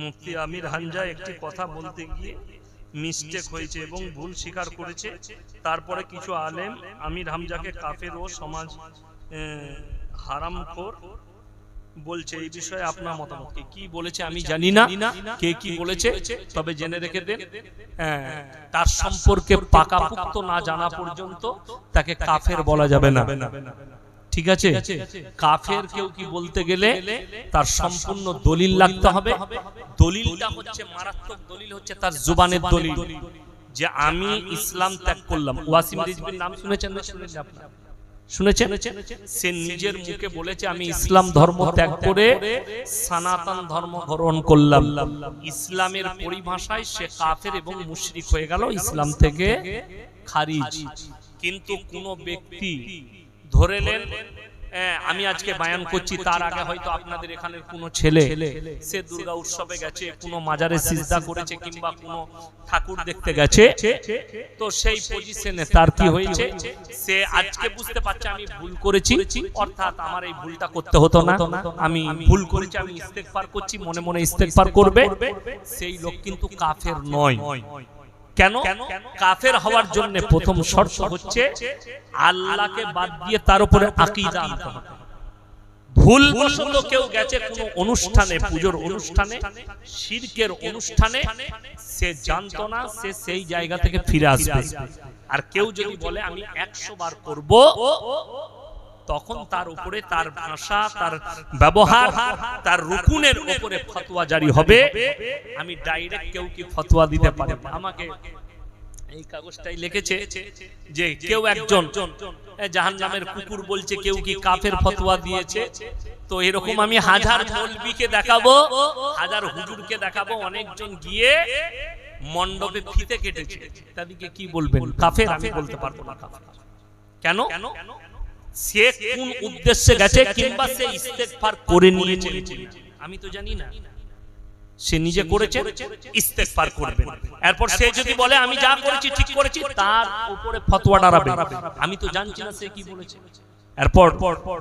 মুফতি আমির হানজা একটি কথা বলতে গিয়ে মিস্টেক হয়েছে এবং ভুল স্বীকার করেছে। তারপরে কিছু আলেম আমির হামজাকে কাফের ও সমাজ হারামখোর বলছে, এই বিষয়ে আপনার মতামত কি? কি বলেছে আমি জানি না। কে কি বলেছে? তবে জেনে রেখে দেন। তার সম্পর্কে পাকাপুক্ত না জানা পর্যন্ত তাকে কাফের বলা যাবে না। ঠিক আছে? কাফের কেউ কি বলতে গেলে তার সম্পূর্ণ দলিল লাগতে হবে? দলিলটা হচ্ছে মারাত্মক দলিল হচ্ছে তার জুবানের দলিল। যে আমি ইসলাম ত্যাগ করলাম। ওয়াসিম রিজবির নাম শুনেছেন শুনেছেন? সে নিজের মুখে বলেছে, আমি ইসলাম ধর্ম ত্যাগ করে সনাতন ধর্ম গ্রহণ করলাম। ইসলামের পরিভাষায় সে কাফের এবং মুশরিক হয়ে গেল, ইসলাম থেকে খারিজ। কিন্তু কোন ব্যক্তি ধরেলেন হ্যাঁ, আমি আজকে বায়ান করছি তার আগে হয়তো আপনাদের এখানের কোনো ছেলে সে দুর্গা উৎসবে গেছে কোনো মাজারে সিজদা করেছে কিংবা কোনো ঠাকুর দেখতে গেছে তো সেই পজিশনে তার কি হয়েছে? সে আজকে বুঝতে পারছে আমি ভুল করেছি অর্থাৎ আমার এই ভুলটা করতে হতো না। আমি ভুল করেছি আমি ইস্তেগফার করছি মনে মনে ইস্তেগফার করবে। সেই লোক কিন্তু কাফের নয়। কেন? কাফের হওয়ার জন্য প্রথম শর্ত হচ্ছে আল্লাহকে বাদ দিয়ে তার উপরে আকীদা আনতে হবে। ভুল বশত কেউ গেছে কোনো অনুষ্ঠানে পুজোর অনুষ্ঠানে শিরকের অনুষ্ঠানে সে জানতো না সে সেই জায়গা থেকে ফিরে আসবে। আর কেউ যদি বলে আমি একশো বার করব তখন তার উপরে তার ভাষা তার ব্যবহার তার রুকুনের উপরে ফতোয়া জারি হবে। আমি ডাইরেক্ট কেউ কি ফতোয়া দিতে পারে আমাকে এই কাগজটাই লিখেছে যে কেউ একজন জাহান নামের কুকুর বলছে কেউ কি কাফের ফতোয়া দিয়েছে? তো এরকম আমি হাজার মৌলবিকে দেখাবো। হাজার হুজুরকে দেখাবো। অনেকজন গিয়ে মণ্ডপে ফিতে কেটেছে। তাদেরকে কি বলবেন? কাফের? আমি বলতে পারব না কাফের। কেন? সে কোন উদ্দেশ্যে গেছে কিংবা সে ইস্তেগফার করে নিয়েছে? আমি তো জানি না। সে নিজে করেছে? ইস্তেগফার করবে এরপর সে যদি বলে আমি যা করেছি ঠিক করেছি তার উপরে ফতোয়া দাঁড়াবে। আমি তো জানছি না সে কি বলেছে। এরপর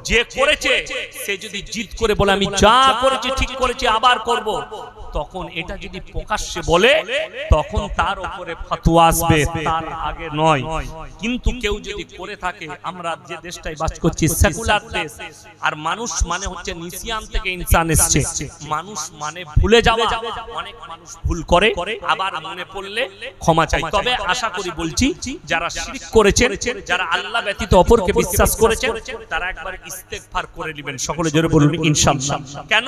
যে করেছে সে যদি জিদ করে বলে আমি যা করেছি ঠিক করেছি আবার করব। তখন এটা যদি প্রকাশ্যে বলে তখন তার উপরে ফতোয়া আসবে। তার আগে নয়। কিন্তু কেউ যদি করে থাকে আমরা যে দেশটাই বাস করছি সেকুলার দেশ। আর মানুষ মানে হচ্ছে নিসিয়ান থেকে ইনসান এসছে। মানুষ মানে ভুলে যাওয়া। অনেক মানুষ ভুল করে আবার মনে পড়লে ক্ষমা চাই। তবে আশা করি বলছি যারা শিরক করেছেন যারা আল্লাহ ব্যতীত অপরকে বিশ্বাস করেছেন তারা একবার ইস্তেগফার করে নেবেন সকলে জোরে বলুন ইনশাআল্লাহ কেন?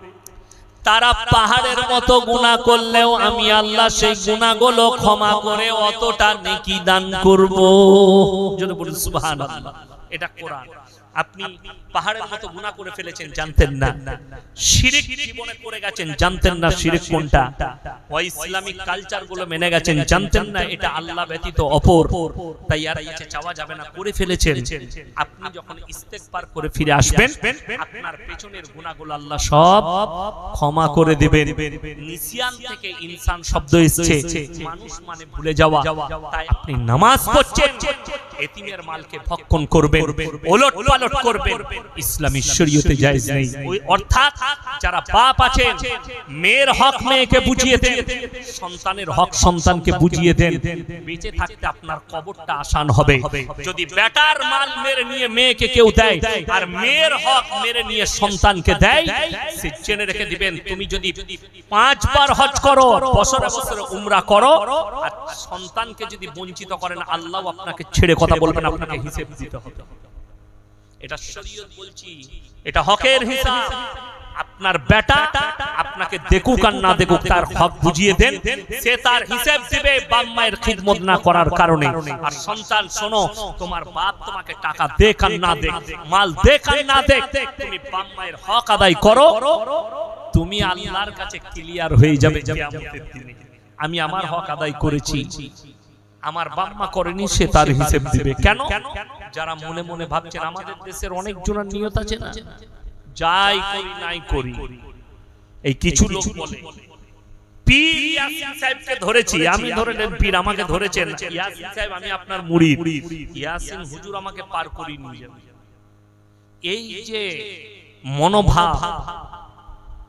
তারা পাহাড়ের মতো গুণা করলেও আমি আল্লাহ সেই গুণাগুলো ক্ষমা করে অতটা নেকি দান করব। এটা কোরআন। আপনি পাহাড়ের মতো গুনাহ করে ফেলেছেন জানতেন না। শিরিক জীবনে করে গেছেন জানতেন না শিরিক কোনটা। ও ইসলামিক কালচারগুলো মেনে গেছেন জানতেন না এটা আল্লাহ ব্যতীত অপর। তাই আর কাছে চাওয়া যাবে না করে ফেলেছেন। আপনি যখন ইস্তেগফার করে ফিরে আসবেন আপনার পেছনের গুনাহগুলো আল্লাহ সব ক্ষমা করে দিবেন। নিসিয়ান থেকে ইনসান শব্দ এসেছে মানুষ মানে ভুলে যাওয়া। তাই আপনি নামাজ পড়ছেন। এতিমের মালকে ভক্ষণ করবেন ওলট পালট করবেন। ইসলামী শরীয়তে জায়েজ নেই। ওই অর্থাৎ যারা বাপ আছেন মেয়ের হক মেয়েকে বুঝিয়ে দেন সন্তানের হক সন্তানকে বুঝিয়ে দেন। বেঁচে থাকতে আপনার কবরটা আসান হবে যদি বেটার মাল মেরে নিয়ে মেয়েকে কেউ দেয় আর মেয়ের হক মেরে নিয়ে সন্তানকে দেয় সে জেনে রেখে দিবেন তুমি যদি পাঁচবার হজ করো বছরে বছরে উমরা করো আর সন্তানকে যদি বঞ্চিত করেন আল্লাহ আপনাকে ছেড়ে কথা বলবেন আপনাকে হিসেব দিতে হবে। এটা শরীয়ত বলছি এটা হকের হিসাব। আপনার বেটা আপনাকে দেখুক আর না দেখুক তার হক বুঝিয়ে দেন। সে তার হিসাব দিবে বাপ মায়ের খিদমত না করার কারণে। আর সন্তান শোনো তোমার বাপ তোমাকে টাকা দেখ আর না দেখ মাল দেখ আর না দেখ তুমি বাপ মায়ের হক আদায় করো। তুমি আল্লাহর কাছে ক্লিয়ার হয়ে যাবে আমি আমার হক আদায় করেছি। আমার বাম্মা করেনি সে তার হিসেব দিবে। কেন? যারা মনে মনে ভাবছেন আমাদের দেশের অনেক জনের নিয়ত আছে না? যাই করি নাই করি। এই কিছু লোক বলে পীর ইয়াসিন সাহেবকে ধরেছি আমি ধরে নেন পীর আমাকে ধরেছেন। ইয়াসিন সাহেব আমি আপনার মুরিদ ইয়াসিন হুজুর আমাকে পার করি নিয়ে এই যে মনোভাব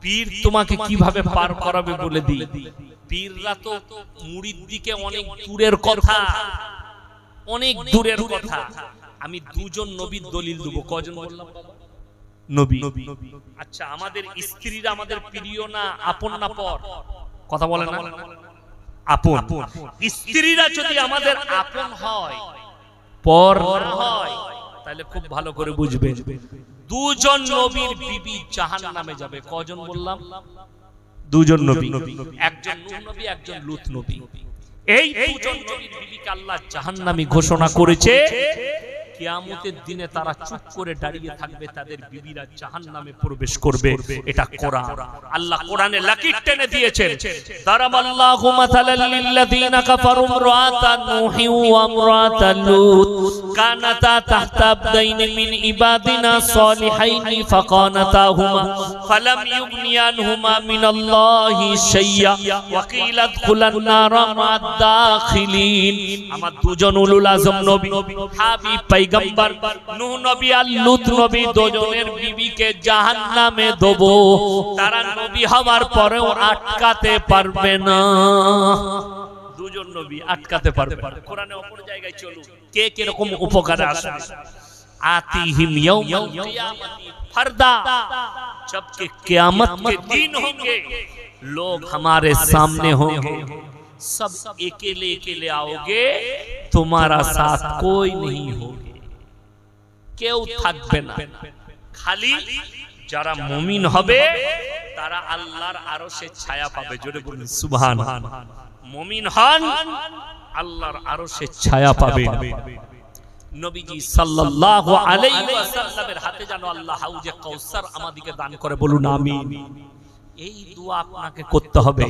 পীর তোমাকে কীভাবে পার করাবে বলে দিই? পীররা তো মুড়ির দিকে অনেক দূরের কথা। অনেক দূরের কথা। আমি দুজন নবীর দলিল দেবো। কজন বললাম? নবী। আচ্ছা আমাদের স্ত্রীরা আমাদের প্রিয় না আপন না পর? কথা বলে না। আপন। স্ত্রীরা যদি আমাদের আপন হয় পর হয় তাহলে খুব ভালো করে বুঝবে দুজন নবীর বিবি জাহান নামে যাবে। কজন বললাম? দুজন নবী। একজন নূহ নবী একজন লুত নবী। এই দুজন নবীর বিবিকে আল্লাহ জাহান্নামী ঘোষণা করেছে। কিয়ামতের দিনে তারা চুপ করে দাঁড়িয়ে থাকবে তাদের বিবিরা জাহান্নামে প্রবেশ করবে। এটা কোরআন। আল্লাহ কোরআনে লাকির টেনে দিয়েছেন। দারামাল্লাহু মাথালাল লিল্লাযিনা কাফারু ইমরাতা নূহি ওয়া ইমরাতা লূত। কানাতা তাহতা আবদাইন মিন ইবাদিনা সালিহাইন ফাকানাতাহুমা। ফালাম ইউগনিয়ানহুমা মিনাল্লাহি শাইয়্যা ওয়া কিলা আদখুলান নারা মা'আদ দাখিলিন আমার দুজন উলুল আযম নবী। হাবিব পয়গম্বর নূহ নবী আর লূত নবী দুজনের বিবিকে জাহান্নামে দেব তারা নবী হওয়ার পরেও আটকাতে পারবে না দুজন নবী আটকাতে পারবে না কোরআনে অপর জায়গায় চলুন কে কিরকম উপকারে আসবে आतीहिम यौमल क़ियामती फरदा जबकि क़यामत के दिन होंगे लोग हमारे सामने होंगे सब अकेले अकेले आओगे तुम्हारा साथ कोई नहीं होगे কেউ থাকবে না। খালি যারা মুমিন হবে, তারা আল্লাহর আরও সে ছায়া পাবে। জোরে বলুন, সুবহান। মুমিন হন, আল্লাহর আরও সে ছায়া পাবে। নবীজি সাল্লাল্লাহু আলাইহি ওয়াসাল্লামের হাতে যেন আল্লাহ হাউজে কাউসার আমাদেরকে দান করে বলুন, আমিন। এই দোয়া আপনাকে করতে হবে।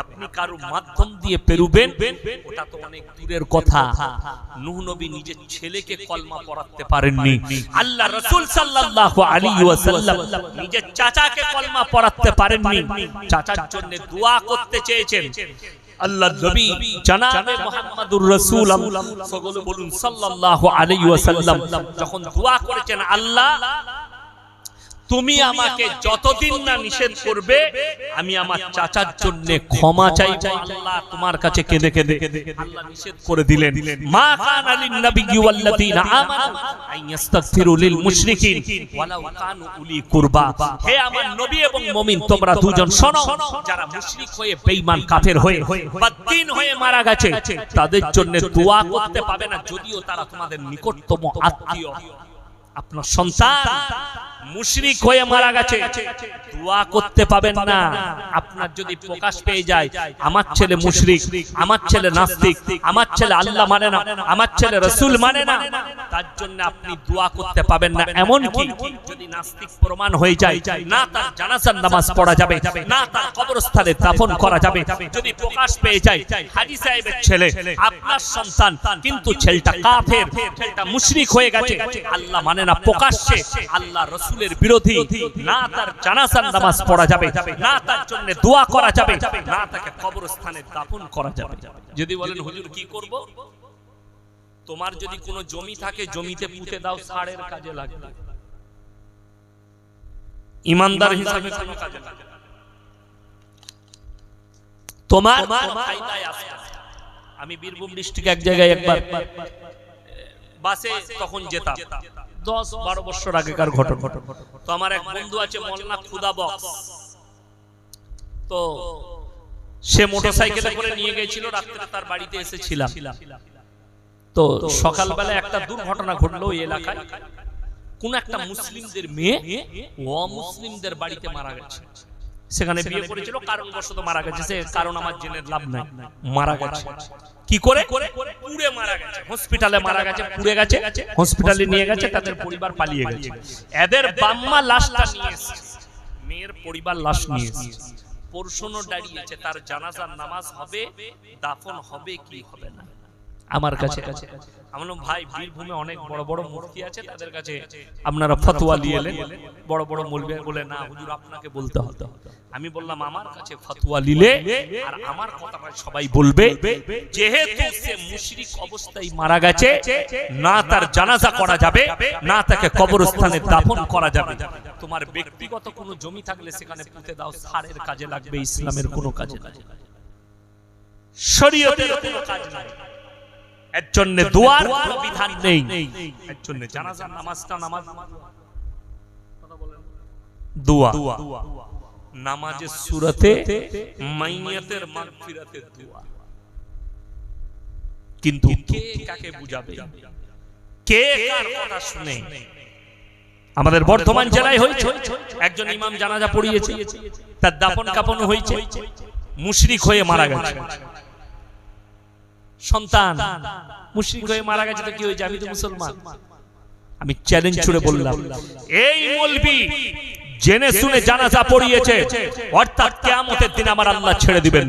আপনি কারও মাধ্যম দিয়ে পেরুবেন, ওটা তো অনেক দূরের কথা। নূহ নবী নিজের ছেলেকে কলমা পড়াতে পারেননি। আল্লাহ রাসূল সাল্লাল্লাহু আলাইহি ওয়াসাল্লাম নিজের চাচাকে কলমা পড়াতে পারেননি। চাচার জন্য দোয়া করতে চেয়েছেন। আল্লাহ নবী জনাবে মুহাম্মদুর রাসূল সকলে বলুন সাল্লাল্লাহু আলাইহি ওয়াসাল্লাম, যখন দোয়া করেছেন আল্লাহ তুমি আমাকে যতদিন না নিষেধ করবে আমি আমার চাচার জন্য ক্ষমা চাইব। আল্লাহ তোমার কাছে কেঁদে কেঁদে। আল্লাহ নিষেধ করে দিলেন। মা কানা লিন নাবিয়্যি ওয়াল্লাযীনা আমানু আন ইস্তাগফিরু লিল মুশরিকিন। ওয়ালাউ কানু উলি কুরবা। হে আমার নবী এবং মুমিন তোমরা দুজন শোনো। যারা মুশরিক হয়ে বেঈমান কাফের হয়ে বদ্দিন হয়ে মারা গেছে তাদের জন্য দোয়া করতে পাবে না যদিও তারা তোমাদের নিকটতম আত্মীয়। আপনার সন্তান। মুশরিক হয়ে মারা গেছে। দোয়া করতে পাবেন না। আপনার যদি প্রকাশ পেয়ে যায়, আমার ছেলে মুশরিক, আমার ছেলে নাস্তিক, আমার ছেলে আল্লাহ মানে না, আমার ছেলে রসুল মানে না, তার জন্য আপনি দোয়া করতে পাবেন না। এমন কি যদি নাস্তিক প্রমাণ হয়ে যায়, না তার জানাজার নামাজ পড়া যাবে, না তার কবরস্থানে দাফন করা যাবে, যদি প্রকাশ পেয়ে যায়, হাজি সাহেবের ছেলে, আপনার সন্তান, কিন্তু ছেলেটা কাফের, ছেলেটা মুশরিক হয়ে গেছে। আল্লাহ মানে না, প্রকাশ্যে আল্লাহ রসুলের বিরোধী। না তার জানাজার নামাজ পড়া যাবে। না তার জন্য দোয়া করা যাবে। না তাকে কবরস্থানে দাফন করা যাবে। যদি বলেন হুজুর কি করব? তোমার যদি কোনো জমি থাকে জমিতে পুঁতে দাও সাড়ের কাজে লাগবে। ইমানদার হিসাবে কোনো কাজে লাগবে তোমার আমি বীরভূম ডিস্ট্রিক্ট এক জায়গায় একবার বাসে তখন যেতাম। দশ, বারো বছর আগেকার ঘটনা। তো আমার এক বন্ধু আছে মলনা খুদা বক্স। তো সে মোটরসাইকেলে করে নিয়ে গেছিল, রাত্রে তার বাড়িতে এসেছিলাম। তো সকালবেলা একটা দুর্ঘটনা ঘটলো ওই এলাকায়। কোন একটা মুসলিমদের মেয়ে অমুসলিমদের বাড়িতে মারা গেছে। সেখানে বিয়ে করেছিল কারণবশত মারা গেছে। সে কারণ আমার জেনে লাভ নাই। মারা গেছে। কি করে? পুড়ে মারা গেছে। হসপিটালে মারা গেছে পুড়ে গেছে হসপিটালে নিয়ে গেছে তাদের পরিবার পালিয়ে গেছে। এদের বাম্মা লাশটা নিয়ে এসেছে। মেয়ের পরিবার লাশ নিয়ে পরশুনো দাঁড়িয়েছে তার জানাজার নামাজ হবে দাফন হবে কি হবে না? আমার কাছে। কাছে। আমি বললাম, ভাই বীরভূমে অনেক বড় বড় আছে তাদের কাছে আপনারা ফতোয়া নিয়ে এলেন। বড় বড় মৌলবি বলে না হুজুর আপনাকে বলতে হবে। আমি বললাম আমার কাছে ফতোয়া নিলে আর আমার কথাটা সবাই বলবে যেহেতু সে মুশরিক অবস্থায় মারা গেছে না তার জানাজা করা যাবে না তাকে কবরস্থানে দাফন করা যাবে। তোমার ব্যক্তিগত কোনো জমি থাকলে সেখানে পুঁতে দাও সারের কাজে লাগবে ইসলামের কোনো কাজে লাগবে না। শরীয়তের কোনো কাজ নাই। এর জন্য দোয়ার কোনো বিধান নেই। এর জন্য জানাজার নামাজটা নামাজ। দোয়া। নামাজের সুরতে মাইনিয়াতের মাগফিরাতের দোয়া। কিন্তু কে কাকে বুঝাবে? কে কার কথা শুনে? আমাদের বর্ধমান জেলায় হয়েছে। একজন ইমাম জানাজা পড়িয়েছে। তার দাপন কাপন হয়েছে। মুশরিক হয়ে মারা গেছে। সন্তান মুশরিক হয়ে মারা গেছে তো কি হয়েছে? আমি তো মুসলমান। আমি চ্যালেঞ্জ ছুড়ে বললাম। এই মলবি জেনে শুনে জানাজা পড়িয়েছে। অর্থাৎ কিয়ামতের দিন আমার আল্লাহ ছেড়ে দিবেন।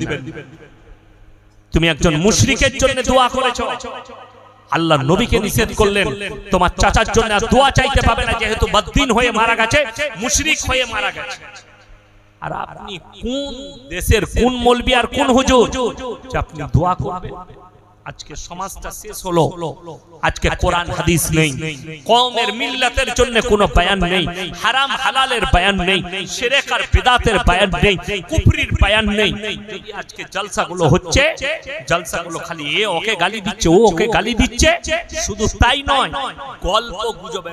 তুমি একজন মুশরিকের জন্য দোয়া করেছ। আল্লাহ নবীকে নিষেধ করলেন। তোমার চাচার জন্য আর দোয়া চাইতে পাবে না যেহেতু বদ্দিন হয়ে মারা গেছে মুশরিক হয়ে মারা গেছে। আর আপনি কোন দেশের কোন মলবি আর কোন হুজুর আপনি দোয়া করবেন? আজকে সমাজটা শেষ হলো। আজকে কোরআন হাদিস নেই। কওমের মিল্লাতের জন্য কোনো বয়ান নেই। হারাম হালালের বয়ান নেই। শিরক আর বিদাতের বয়ান নেই। কুফরির বয়ান নেই। যদি আজকে জলসাগুলো হচ্ছে জলসাগুলো খালি এ ওকে গালি দিচ্ছে ও ওকে গালি দিচ্ছে শুধু তাই নয় গল্প গুজবে।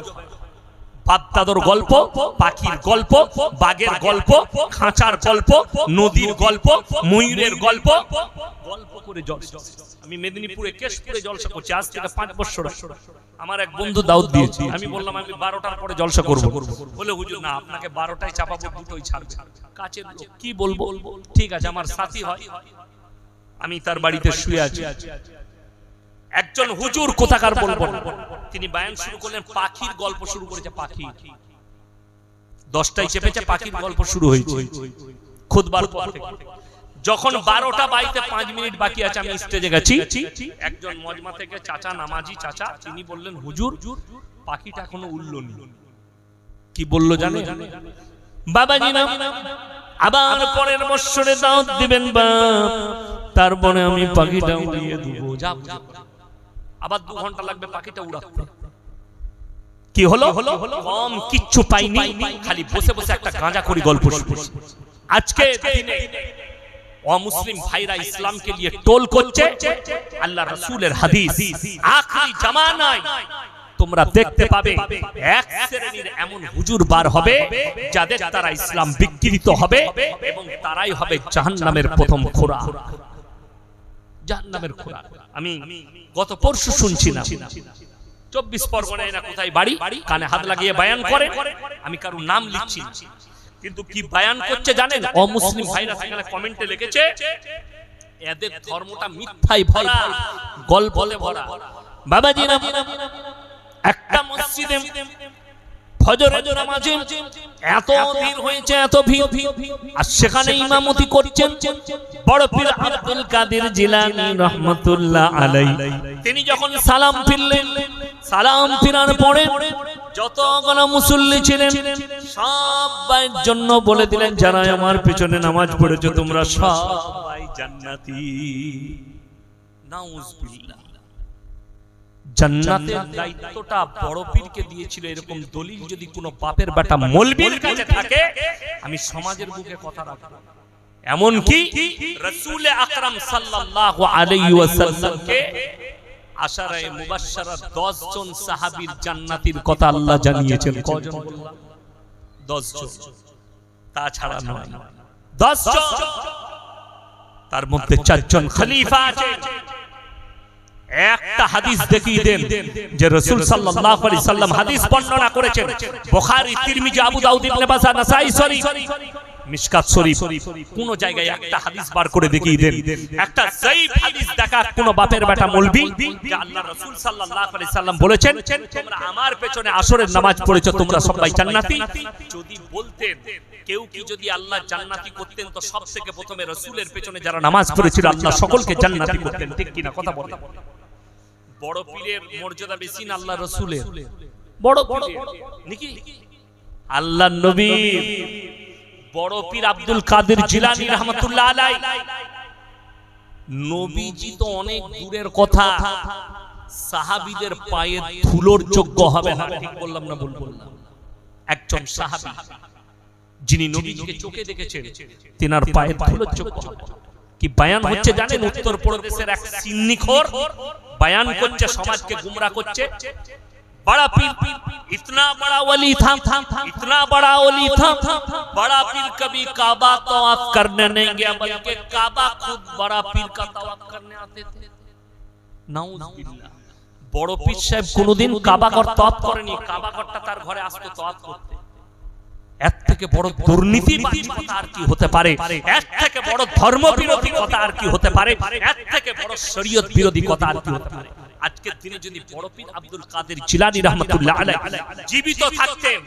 বাপদাদর গল্প পাখির গল্প বাঘের গল্প খাঁচার গল্প নদীর গল্প ময়ূরের গল্প। গল্প। করে জলসা। আমি মেদিনীপুরে কেশপুরে জলসা করছি আজ থেকে পাঁচ বছর। আমার এক বন্ধু দাউদ দিয়েছি। আমি বললাম আমি বারোটার পরে জলসা করব। বলে হুজুর না আপনাকে বারোটায় চাপাবো দুটোই ছাড়বে। কাছের লোক কি বলব? ঠিক আছে আমার সাথী হয়। আমি তার বাড়িতে শুয়ে আছি। একজন হুজুর কোথাকার বলব না। তিনি বায়ান শুরু করলেন, পাখির গল্প শুরু করেছে পাখি। দশটায় চেপেছে, পাখির গল্প শুরু হয়েছে। খুদবার যখন বারোটা বাইতে পাঁচ মিনিট বাকি আছে, আমি স্টেজে গেছি। একজন মজমা থেকে চাচা, নামাজি চাচা, তিনি বললেন, হুজুর, পাখিটা এখনও উঠলনি কি বলল জানে? বাবাজি না, আবার পরের বৎসরে দাওয়াত দিবেন বাপ। তারপরে আমি পাখিটা উড়িয়ে দেবো। যা বুঝো। আবার দু ঘণ্টা লাগবে পাখিটা উড়াতে। কি হলো? কম কিচ্ছু পাইনি খালি বসে বসে একটা গাঁজা করি গল্প আজকে দিনে অমুসলিম ভাইরা ইসলামকে নিয়ে টোল করছে। আল্লাহ রসুলের হাদিস। আখরি জামানায় তোমরা দেখতে পাবে এক শ্রেণির এমন হুজুর বার হবে যাদের দ্বারা ইসলাম বিকৃত হবে এবং তারাই হবে জাহান্নামের প্রথম খোরা। জাহান্নামের খোরা আমি গত পরশু শুনছি না চব্বিশ পরগনায় না কোথায় বাড়ি? কানে হাত লাগিয়ে বায়ান করে? আমি কারও নাম লিখছি কিন্তু কি বায়ান করছে জানেন? অমুসলিম ভাইরা সেখানে কমেন্টে লিখেছে এদের ধর্মটা মিথ্যাই ভরা। গল্পলে ভরা। বাবাজি একটা মসজিদে এত ভিড় হয়েছে, এত আর সেখানে ইমামতি তিনি যখন সালাম ফিরলেন, সালাম ফিরার পরে যতগুলো মুসল্লি ছিলেন সবাই জন্য বলে দিলেন যারা আমার পেছনে নামাজ পড়েছো, তোমরা সবাই জান্নাতি। জান্নাতের দায়িত্বটা বড় পীরকে দিয়েছিল এরকম দলিল যদি কোনো বাপের বেটা মলবির কাছে থাকে আমি সমাজের বুকে কথা রাখব। এমন কি রাসূল আকরাম সাল্লাল্লাহু আলাইহি ওয়াসাল্লামকে আশারায়ে মুবাশশারা 10 জন সাহাবীর জান্নাতির কথা আল্লাহ জানিয়েছেন। কজন বললাম 10 জন। তাছাড়া নয়। 10 জন। তার মধ্যে চারজন খলিফা আছে। একটা হাদিস দেখিয়ে দেন যে রাসূল সাল্লাল্লাহু সাল্লাম হাদিস বর্ণনা করেছেন। বুখারী, তিরমিজি, আবু দাউদ ইবনে মাজাহ মিশকাত শরীফ কোন জায়গায় একটা হাদিস বার করে দেখিয়ে দেন। একটা জাইফ হাদিস দেখা কোন বাপের বেটা মলবি। আল্লাহ রাসূল সাল্লাল্লাহু আলাইহি সাল্লাম বলেছেন তোমরা আমার পেছনে আসরের নামাজ পড়েছো তোমরা সবাই জান্নাতি। যদি বলতেন কেউ কি যদি আল্লাহ জান্নাতি করতেন তো সব থেকে প্রথমে রাসূলের পেছনে যারা নামাজ পড়েছিল আল্লাহ সকলকে জান্নাতি করতেন। ঠিক কিনা কথা বলেন। বড় পীরের মর্যাদা বেশি না আল্লাহ রাসূলের? বড় পীরের। নাকি? আল্লাহ নবী। বড় পীর আব্দুল কাদের জিলানী রহমতুল্লাহ আলাই। নবীজি তো অনেক দূরের কথা। সাহাবীদের পায়ে ধুলোর যোগ্য হবে না ঠিক বললাম না ভুল বললাম। একজন সাহাবী, যিনি নবীজিকে চোখে দেখেছেন, তিনার পায়ে ধুলোর যোগ্য কি বায়ান হচ্ছে জানেন? উত্তর প্রদেশের এক সিন্নিখোর বায়ান করছে, সমাজকে গুমরা করছে। बड़ा पीर इतना बड़ा वली था इतना बड़ा वली था बड़ा पीर कभी काबा तवाफ करने नहीं गया बल्कि काबा खुद बड़ा पीर का तवाफ करने आते थे নাউজুবিল্লাহ বড় পীর সাহেব কোনোদিন কাবাগর তওয়াফ করেনি কাবাগরটা তার ঘরে আসতো তওয়াফ করতে এর থেকে বড় দুর্নীতিবাদী কথা আর কি হতে পারে এর থেকে বড় ধর্ম বিরোধী কথা আর কি হতে পারে এর থেকে বড় শরীয়ত বিরোধী কথা আর কি হতে পারে আজকের দিনে যদি বড় আব্দুল কাদের জিলানী রহমাতুল্লাহ আলাইহি জীবিত থাকতেন,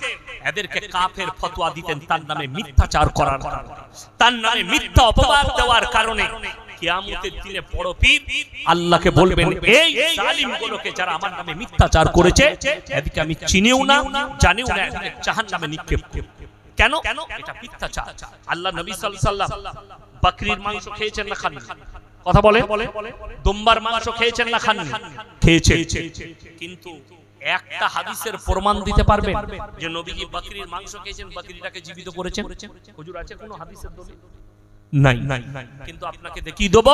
এদেরকে কাফের ফতোয়া দিতেন তার নামে মিথ্যাচার করার তার নামে মিথ্যা অপবাদ দেওয়ার কারণে কিয়ামতের না, জানিও মাংস খেয়েছেন না খাননি? কথা বলে? দুম্বার মাংস খেয়েছেন না খাননি? খেয়েছে। কিন্তু একটা হাদিসের প্রমাণ দিতে পারবেন যে নবীজি বকরির মাংস খেয়েছেন বকরিটাকে জীবিত করেছেন? হুজুর আছে কোনো হাদিসের দলিল? নাই। কিন্তু আপনাকে দেখিয়ে দেবো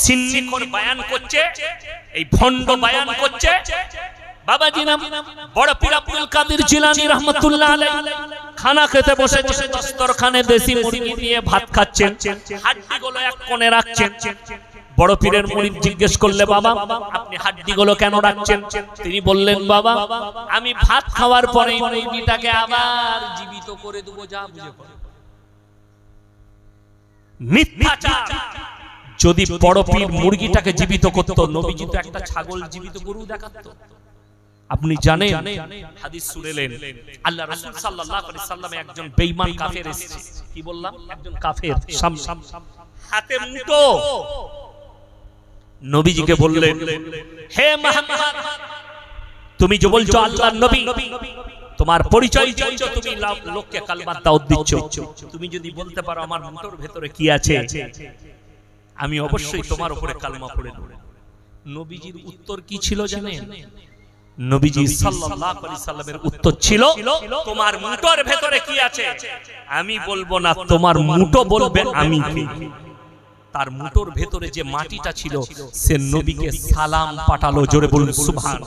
সিন্নিকর বায়ান করছে এই ভণ্ড বায়ান করছে বাবাজি নাম বড় পীর আব্দুল কাদের জিলানী রহমাতুল্লাহ খানা খেতে বসেছে দস্তরখানে দেশি মুরগি দিয়ে ভাত খাচ্ছেন, হাড্ডিগুলো এক কোণে রাখছেন। বড় পীরের মুরিদ জিজ্ঞেস করলে, বাবা, আপনি কেন রাখছেন? তিনি বললেন, বাবা, আমি ভাত খাওয়ার পরে মুরগিটাকে আবার জীবিত করে যা বুঝে যদি বড় পীর মুরগিটাকে জীবিত করত, নবীজি তো একটা ছাগল জীবিত গরু দেখাতো। আপনি জানেন? হাদিস শুনেলেন। আল্লাহ রাসূল সাল্লাল্লাহু আলাইহি সাল্লামে একজন বেঈমান কাফের এসেছে। কি বললাম? একজন কাফের সাম হাতে মুঠো। নবীজিকে বললেন হে মুহাম্মদ তুমি যে বলছো আল্লাহর নবী তোমার পরিচয় দিচ্ছ তুমি লোককে কালমার দাওয়াত দিচ্ছ। তুমি যদি বলতে পারো আমার মুঠোর ভেতরে কি আছে আমি অবশ্যই তোমার উপরে কালমা পড়ে দেব নবীজির উত্তর কি ছিল জানেন? নবীজি সাল্লাল্লাহু আলাইহি সাল্লামের উত্তর ছিল তোমার মুঠোর ভেতরে কি আছে? আমি বলব না তোমার মুঠো বলবে আমি। তার মুঠোর ভেতরে যে মাটিটা ছিল সে নবীকে সালাম পাঠালো জোরে বলুন সুবহান।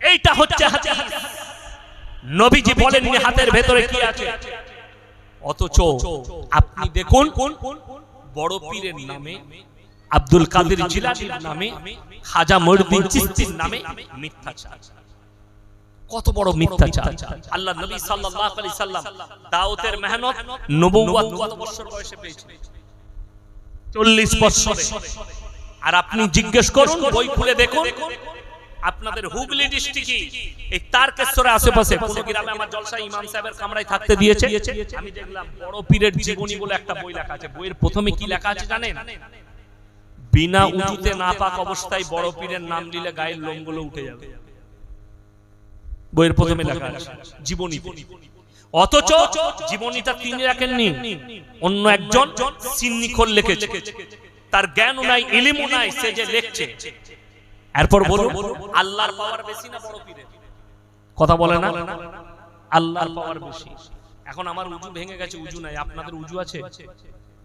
এইটা হচ্ছে নবীজি বলেননি হাতের ভেতরে কি আছে? অথচ আপনি দেখুন বড় পীরের নামে আব্দুল কাদের জিলানির নামে খাজা মরদিন চিস্তির নামে মিথ্যাচার। কত বড় মিথ্যাচার। আল্লাহ নবী সাল্লাল্লাহু আলাইহি সাল্লাম দাউতের মেহনত নবুয়ত কত বছর বয়সে পেয়েছেন 40 বছরে। আর আপনি জিজ্ঞেস করুন বই খুলে দেখুন আপনাদের হুগলি ডিস্ট্রিক্টে এই তারকেশ্বরের আশেপাশে। কোন গ্রামে আমার জলসা ইমাম সাহেবের কামরায় থাকতে দিয়েছে। আমি দেখলাম বড় পীরের জীবনী বলে একটা বই লেখা আছে। বইয়ের প্রথমে কি লেখা আছে জানেন? বিনা উঁচুতে না পাক অবস্থায় বড় পীরের নাম নিলে গায়ের লোমগুলো উঠে যাবে। বইয়ের প্রথমে লেখা আছে। জীবনী অথচ জীবনীটা তিনি রাখেননি। অন্য একজন সিন্নিখোর লিখেছে। তার জ্ঞানও নাই ইলিমও নাই সে যে লিখছে। এরপর বলুন আল্লাহর পাওয়ার বেশি না বড় পীরের? কথা বলে না? আল্লাহর পাওয়ার বেশি। এখন আমার উজু ভেঙে গেছে উজু নাই। আপনাদের উজু আছে?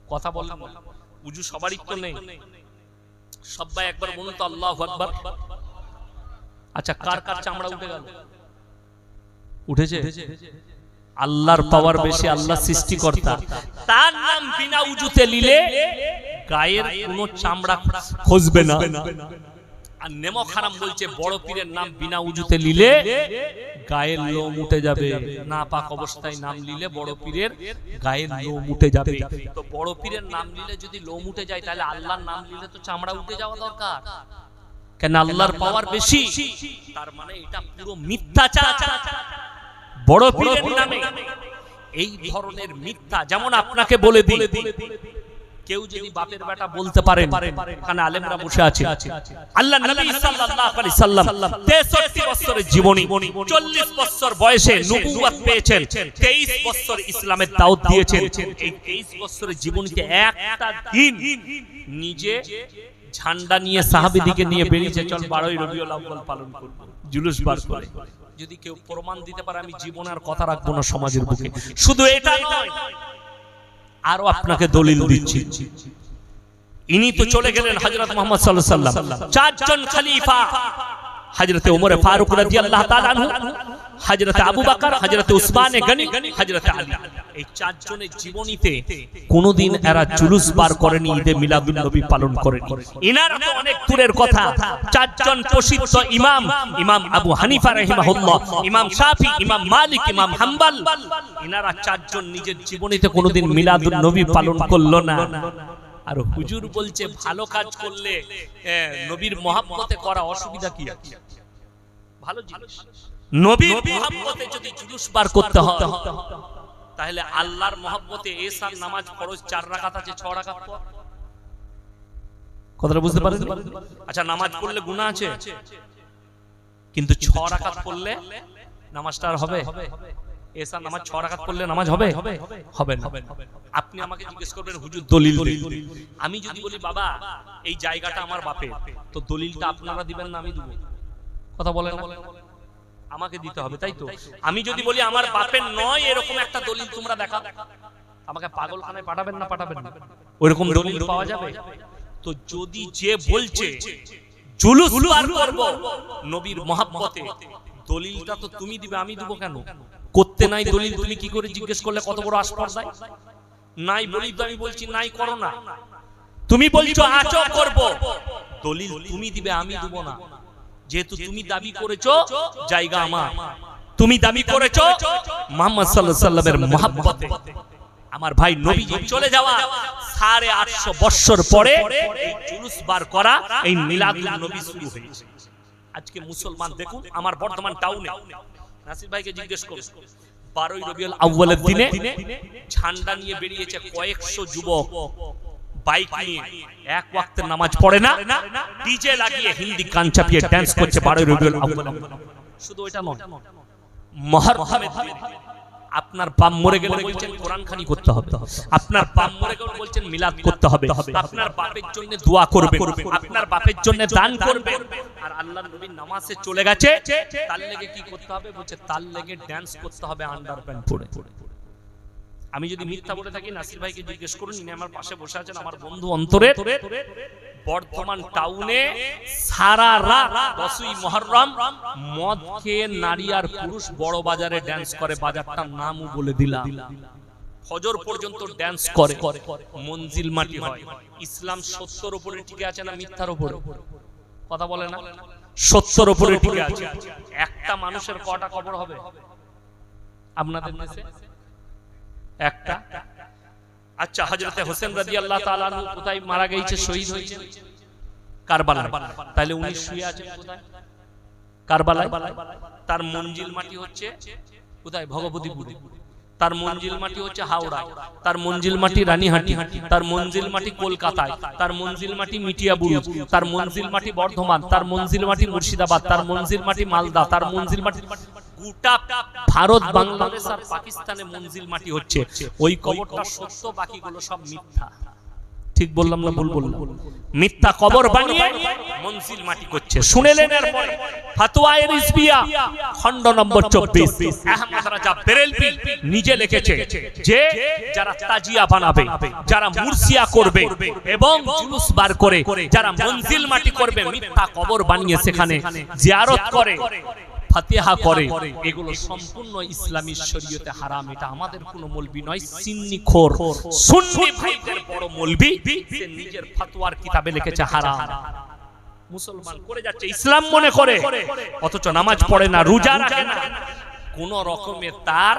কথা বললাম না। উজু সবারই তো নেই। সবাই একবার বলুন তো আল্লাহ আকবার। আচ্ছা কার কার চামড়া উঠে গেল? উঠেছে? আল্লাহর পাওয়ার বেশি আল্লাহ সৃষ্টিকর্তা। তার নাম বিনা উজুতে নিলে গায়ের কোনো চামড়া খসবে না। আর নেমক হারাম বলছে বড় পীরের নাম বিনা উজুতে নিলে গায়ের লোম উঠে যাবে। না পাক অবস্থায় নাম নিলে বড় পীরের গায়ের লোম উঠে যাবে। তো বড় পীরের নাম নিলে যদি লোম উঠে যায় তাহলে আল্লাহর নাম নিলে তো চামড়া উঠে যাওয়া দরকার। কেন আল্লাহর পাওয়ার বেশি? তার মানে এটা পুরো মিথ্যাচার। বড় পীরের নামে। এই ধরনের মিথ্যা যেমন আপনাকে বলে দিই। কেউ যদি বাপের বেটা বলতে পারে কারণ আলেমরা বসে আছে। আল্লাহ নবী সাল্লাল্লাহু আলাইহি সাল্লাম 63 বছরের জীবনী 40 বছর বয়সে নবুয়ত পেয়েছেন 23 বছর ইসলামের দাওয়াত দিয়েছেন। এই 23 বছরের জীবনীতে একটা দিন নিজে ঝান্ডা নিয়ে সাহাবীদিকে নিয়ে বেরিয়েছে চল 12ই রবিউল আউয়াল পালন করব। জুলুস বার করে। যদি কেউ প্রমাণ দিতে পারে আমি জীবনে আর কথা রাখব না সমাজের বুকে। শুধু এটা নয়। আরও আপনাকে দলিল দিচ্ছি। ইনি তো চলে গেলেন হজরত মোহাম্মদ সাল্লাহ সাল্লাম চারজন খলিফা। হযরতে ওমর ফারুক রাদিয়াল্লাহু তাআলা আনহু হযরতে আবু বকর হযরতে উসমান গনি হযরতে আলী। এই চারজনের জীবনীতে কোনোদিন এরা জুলুস বার করেনি ঈদে মিলাদুন নবী পালন করেনি। ইনারা তো অনেক দূরের কথা। চারজন প্রসিদ্ধ ইমাম ইমাম আবু হানিফা রাহিমাহুল্লাহ ইমাম শাফি ইমাম মালিক ইমাম হাম্বল। ইনারা চারজন নিজের জীবনীতে কোনোদিন মিলাদুন নবী পালন করল না। আর হুজুর বলছে ভালো কাজ করলে নবীর মহাব্বতে করা অসুবিধা কি? আছে ভালো জিনিস। নবীর মহাব্বতে যদি জুলুস বার করতে হয় তাহলে আল্লাহর মহাব্বতে এসার নামাজ ফরজ চার রাকাত আছে ছ রাকাত কথাটা বুঝতে পারেন আচ্ছা নামাজ পড়লে গুনাহ আছে? কিন্তু ছ রাকাত পড়লে নামাজটা আর হবে। এসা নামাজ ছ রাকাত পড়লে নামাজ হবে? হবে? না। আপনি আমাকে জিজ্ঞেস করবেন হুজুর দলিল আমি যদি বলি বাবা এই জায়গাটা আমার বাপের তো দলিলটা আপনারা দিবেন না আমি দেবো। কথা বলেন আমাকে দিতে হবে তাই তো? আমি যদি বলি আমার বাপের নয় এরকম একটা দলিল তোমরা দেখা আমাকে পাগলখানায় পাঠাবেন না পাঠাবেন না। ওইরকম দলিল পাওয়া যাবে? তো যদি যে বলছে জুলুস করব নবীর মহাব্বতে দলিলটা তো তুমি দিবে আমি দিব কেন করতে নাই দলিল তুমি কি করে জিজ্ঞেস করলে কত বড় আসপর্দায় নাই বলি তো আমি বলছি নাই করো না। তুমি বলছো আচক করব। দলিল তুমি দিবে আমি দিব না। যেহেতু তুমি দাবি করেছ জায়গা আমার। তুমি দাবি করেছ মোহাম্মদ সাল্লাল্লাহু আলাইহি সাল্লামের মহব্বতে। আমার ভাই নবীজি চলে যাওয়া সাড়ে আটশো বৎসর পরে এই জুলুস বার করা এই মিলাদুল নবী শুরু হয়েছে। আজকে মুসলমান দেখুন আমার বর্তমান টাউনে নাসির ভাইকে জিজ্ঞেস করুন বারোই রবিউল আউ্বালের দিনে ঝান্ডা নিয়ে বেরিয়েছে কয়েকশো যুবক। বাইক নিয়ে। এক ওয়াক্তের নামাজ পড়ে না। ডিজে লাগিয়ে হিন্দি গান চাপিয়ে ড্যান্স করছে বারোই রবিউল আউ্বাল শুধু ওইটা নয়। মহরমের দিনে আপনার পাম মরে গেলে বলছেন কোরআন খানি করতে হবে। আপনার পাম মরে গেলে বলছেন মিলাদ করতে হবে। আপনার বাপের জন্য দোয়া করবে আপনার বাপের জন্য দান করবে আর আল্লাহর নবীর নামাজে চলে গেছে। তার লেগে কি করতে হবে? বলছে, তার লেগে ড্যান্স করতে হবে আন্ডারপ্যান্ট পরে। আমি যদি মিথ্যা বলে থাকি, নাসির ভাইকে জিজ্ঞেস করুন, ইনি আমার পাশে বসে আছেন, আমার বন্ধু অন্তরে বর্ধমান টাউনে সারা রাত দশই মহরম, মদ খেয়ে নারী আর পুরুষ বড় বাজারে ড্যান্স করে, বাজারটার নামও বলে দিলাম। পর্যন্ত ড্যান্স করে, মঞ্জিল মাটি হয়। ইসলাম সত্যর উপরে টিকে আছে না মিথ্যার উপরে? কথা বলে না? সত্যর উপরে টিকে আছে। একটা মানুষের কটা হবে? আপনাদের একটা? আচ্ছা হজরতে হোসেন রাজি আল্লাহ কোথায় মারা গেছে শহীদ হয়েছে কারবালা তাহলে উনি শুয়ে আছেন কোথায় কারবালায় তার মঞ্জিল মাটি হচ্ছে কোথায় ভগবতীপুরে তার মঞ্জিল মাটি হচ্ছে হাওড়া তার মঞ্জিল মাটি রানীহাটি তার মঞ্জিল মাটি কলকাতায় তার মঞ্জিল মাটি মিটিয়াবুরুজ তার মঞ্জিল মাটি বর্ধমান তার মঞ্জিল মাটি মুর্শিদাবাদ তার মঞ্জিল মাটি মালদা তার মঞ্জিল মাটি গোটা ভারত বাংলাদেশ আর পাকিস্তানে মঞ্জিল মাটি হচ্ছে। ওই কবরটা সত্য বাকিগুলো সব মিথ্যা। ঠিক বললাম না ভুল বললাম। মিথ্যা কবর বানিয়ে মঞ্জিল মাটি করছে। শুনেলেন এরপরে ফাতোয়ায়ে রিজবিয়া খণ্ড নম্বর 24 আহমদ রাজা বেরেলভি নিজে লিখেছে যে যারা তাজিয়া বানাবে যারা মুরসিয়া করবে এবং জুলুস বার করে যারা মঞ্জিল মাটি করবে মিথ্যা কবর বানিয়ে সেখানে জিয়ারত করে। ফাতিহা করে। এগুলো সম্পূর্ণ ইসলামী শরীয়তে হারাম। এটা আমাদের কোনো মলবি নয় সিন্নি খোর। সুন্নি ভাইদের বড় মলবি সে নিজের ফাতোয়ার কিতাবে লিখেছে হারাম। মুসলমান করে যাচ্ছে ইসলাম মনে করে। অথচ নামাজ পড়ে না রোজা রাখে না। কোন রকমের তার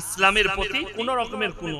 ইসলামের প্রতি কোন রকমের কোন